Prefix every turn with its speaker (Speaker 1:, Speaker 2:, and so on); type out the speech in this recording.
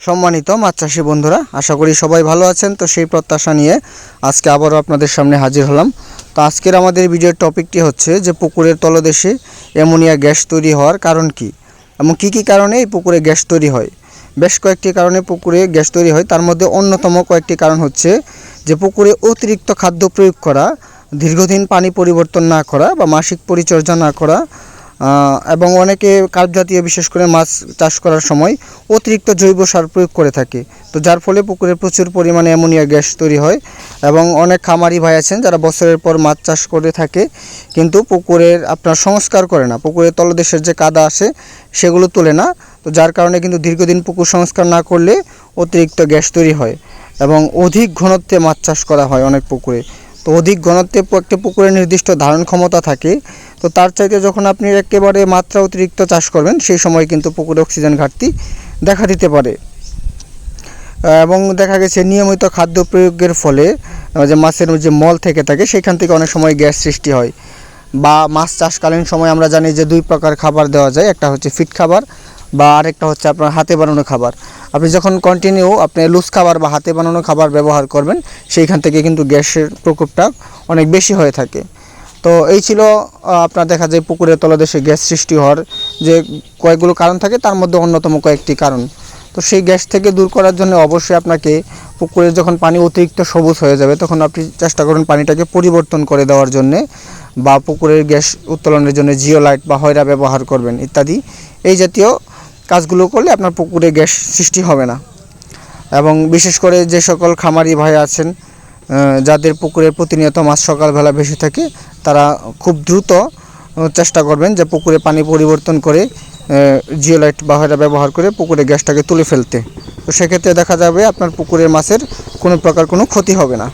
Speaker 1: সম্মানিত মাছ চাষি বন্ধুরা, আশা করি সবাই ভালো আছেন। তো সেই প্রত্যাশা নিয়ে আজকে আবারও আপনাদের সামনে হাজির হলাম। তো আজকের আমাদের ভিডিওর টপিকটি হচ্ছে যে পুকুরের তলদেশে অ্যামোনিয়া গ্যাস তৈরি হওয়ার কারণ কি এবং কী কী কারণে এই পুকুরে গ্যাস তৈরি হয়। বেশ কয়েকটি কারণে পুকুরে গ্যাস তৈরি হয়। তার মধ্যে অন্যতম কয়েকটি কারণ হচ্ছে যে পুকুরে অতিরিক্ত খাদ্য প্রয়োগ করা, দীর্ঘদিন পানি পরিবর্তন না করা বা মাসিক পরিচর্যা না করা এবং অনেকে কার্প জাতীয় বিশেষ করে মাছ চাষ করার সময় অতিরিক্ত জৈব সার প্রয়োগ করে থাকে। তো যার ফলে পুকুরে প্রচুর পরিমাণে অ্যামোনিয়া গ্যাস তৈরি হয় এবং অনেক খামারি ভাই আছেন যারা বছরের পর মাছ চাষ করে থাকে, কিন্তু পুকুরের আপনার সংস্কার করে না। পুকুরের তলদেশের যে কাদা আসে, সেগুলো তোলে না। তো যার কারণে কিন্তু দীর্ঘদিন পুকুর সংস্কার না করলে অতিরিক্ত গ্যাস তৈরি হয় এবং অধিক ঘনত্বে মাছ চাষ করা হয় অনেক পুকুরে। তো অধিক ঘনত্বে একটা পুকুরের নির্দিষ্ট ধারণ ক্ষমতা থাকে। তো তার চাইতে যখন আপনি একেবারে মাত্রা অতিরিক্ত চাষ করবেন, সেই সময় কিন্তু পুকুরে অক্সিজেন ঘাটতি দেখা দিতে পারে। এবং দেখা গেছে নিয়মিত খাদ্য প্রয়োগের ফলে যে মাছের যে মল থেকে থাকে, সেখান থেকে অনেক সময় গ্যাস সৃষ্টি হয়। বা মাছ চাষকালীন সময় আমরা জানি যে দুই প্রকার খাবার দেওয়া যায়। একটা হচ্ছে ফিট খাবার বা আরেকটা হচ্ছে আপনার হাতে বানানো খাবার। আপনি যখন কন্টিনিউ আপনি লুজ খাবার বা হাতে বানানো খাবার ব্যবহার করবেন, সেইখান থেকে কিন্তু গ্যাসের প্রকোপটা অনেক বেশি হয়ে থাকে। তো এই ছিল আপনার দেখা যায় পুকুরের তলদেশে গ্যাস সৃষ্টি হওয়ার যে কয়েকগুলো কারণ থাকে, তার মধ্যে অন্যতম কয়েকটি কারণ। তো সেই গ্যাস থেকে দূর করার জন্য অবশ্যই আপনাকে পুকুরে যখন পানি অতিরিক্ত সবুজ হয়ে যাবে, তখন আপনি চেষ্টা করুন পানিটাকে পরিবর্তন করে দেওয়ার জন্যে বা পুকুরের গ্যাস উত্তোলনের জন্য জিও লাইট বা হয়রা ব্যবহার করবেন, ইত্যাদি। এই জাতীয় কাজগুলো করলে আপনার পুকুরে গ্যাস সৃষ্টি হবে না। এবং বিশেষ করে যে সকল খামারি ভাই আছেন যাদের পুকুরে প্রতিনিয়ত মাছ সকালবেলা বেশি থাকে, তারা খুব দ্রুত চেষ্টা করবেন যে পুকুরে পানি পরিবর্তন করে জিওলাইট বা হয়রা ব্যবহার করে পুকুরে গ্যাসটাকে তুলে ফেলতে। তো সেক্ষেত্রে দেখা যাবে আপনার পুকুরের মাছের কোনো প্রকার কোনো ক্ষতি হবে না।